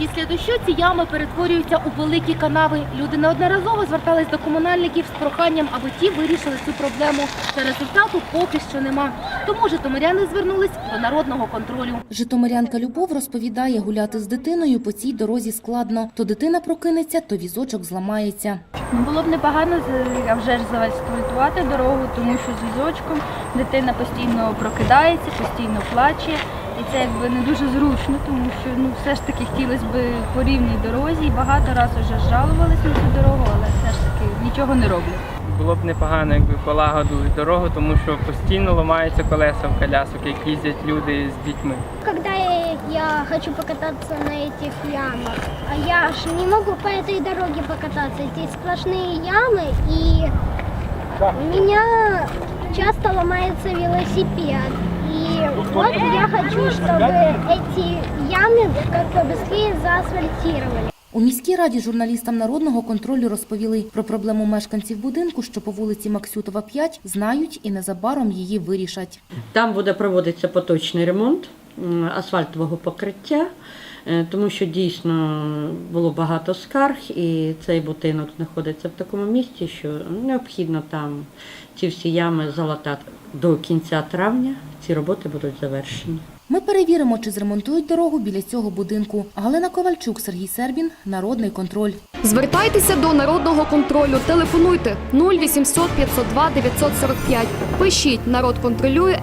Після дощу ці ями перетворюються у великі канави. Люди неодноразово звертались до комунальників з проханням, аби ті вирішили цю проблему. Та результату поки що нема. Тому житомиряни звернулись до народного контролю. Житомирянка Любов розповідає, гуляти з дитиною по цій дорозі складно. То дитина прокинеться, то візочок зламається. Ну, було б непогано вже ж заасфальтувати дорогу, тому що з візочком дитина постійно прокидається, постійно плаче. І це якби не дуже зручно, тому що ну все ж таки хотілося б по рівній дорозі. І багато разів вже жалувалися на цю дорогу, але все ж таки нічого не роблять. Було б непогано, якби полагодили дорогу, тому що постійно ламаються колеса в колясок, як їздять люди з дітьми. Когда я, я хочу покататься на этих ямах, а я ж не могу по этой дороге покататься. Здесь сплошные ямы, и у меня часто ломается велосипед. И вот я хочу, чтобы эти ямы как бы быстрее заасфальтировали. У міській раді журналістам народного контролю розповіли про проблему мешканців будинку, що по вулиці Максютова 5 знають і незабаром її вирішать. Там буде проводитися поточний ремонт м, асфальтового покриття, е, тому що дійсно було багато скарг, і цей будинок знаходиться в такому місці, що необхідно там ці всі ями залатати до кінця травня. Ці роботи будуть завершені. Ми перевіримо, чи зремонтують дорогу біля цього будинку. Галина Ковальчук, Сергій Сербін, Народний контроль. Звертайтеся до народного контролю. Телефонуйте 0800 502 945. Пишіть народ контролює.